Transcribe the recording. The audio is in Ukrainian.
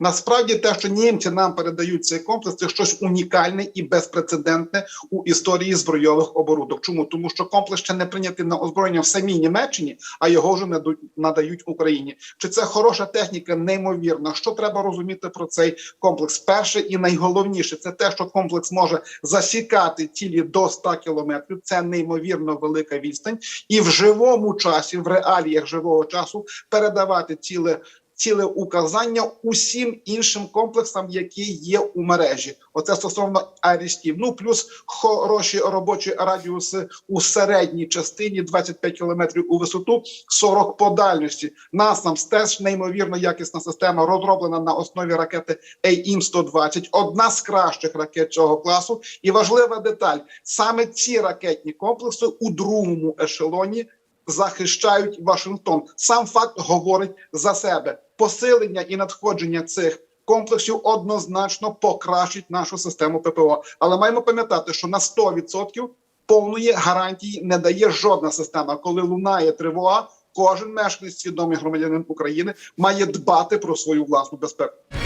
Насправді, те, що німці нам передають цей комплекс, це щось унікальне і безпрецедентне у історії збройових оборудок. Чому тому, що комплекс ще не прийнятий на озброєння в самій Німеччині, а його вже надають Україні. Чи це хороша техніка? Неймовірно. Що треба розуміти про цей комплекс? Перше і найголовніше це те, що комплекс може засікати цілі до 100 кілометрів. Це неймовірно велика відстань, і в живому часі, в реаліях живого часу, передавати ціле ціле указання усім іншим комплексам, які є у мережі. Оце стосовно аеристів. Ну плюс хороші робочі радіуси у середній частині 25 кілометрів у висоту, 40 по дальності. Насамс теж неймовірно якісна система, розроблена на основі ракети AIM-120. Одна з кращих ракет цього класу. І важлива деталь: саме ці ракетні комплекси у другому ешелоні захищають Вашингтон. Сам факт говорить за себе. Посилення і надходження цих комплексів однозначно покращить нашу систему ППО. Але маємо пам'ятати, що на 100% повної гарантії не дає жодна система. Коли лунає тривога, кожен мешканець свідомий громадянин України має дбати про свою власну безпеку.